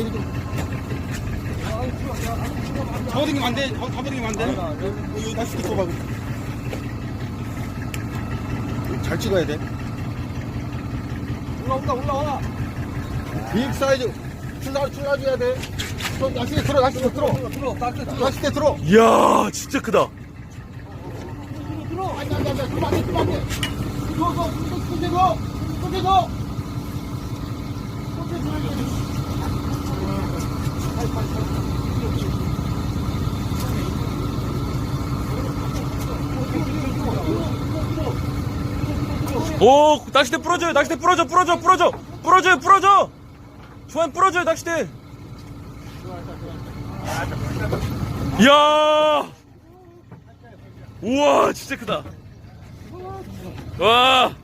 여기 좀. 잡아당기면 안 돼. 잡아당기면 안 돼. 여기 다시 찍어 봐. 잘 찍어야 돼. 올라온다, 올라와. 빅 사이즈. 출라, 출라줘야 돼. 저, 낚시대 들어, 낚시대 들어. 들어, 낚시대 들어. 이야, 진짜 크다. 들어. 아니, 아니, 아니, 들어면 안 돼, 들어면 안 돼. 들어, 너, 손대 너. 손대 너. 손대 줘야 돼. 오, 낚싯대 부러져요, 낚싯대 부러져, 부러져, 부러져, 부러져요, 부러져. 주한 부러져요, 낚싯대. 이야. 우와, 진짜 크다. 와.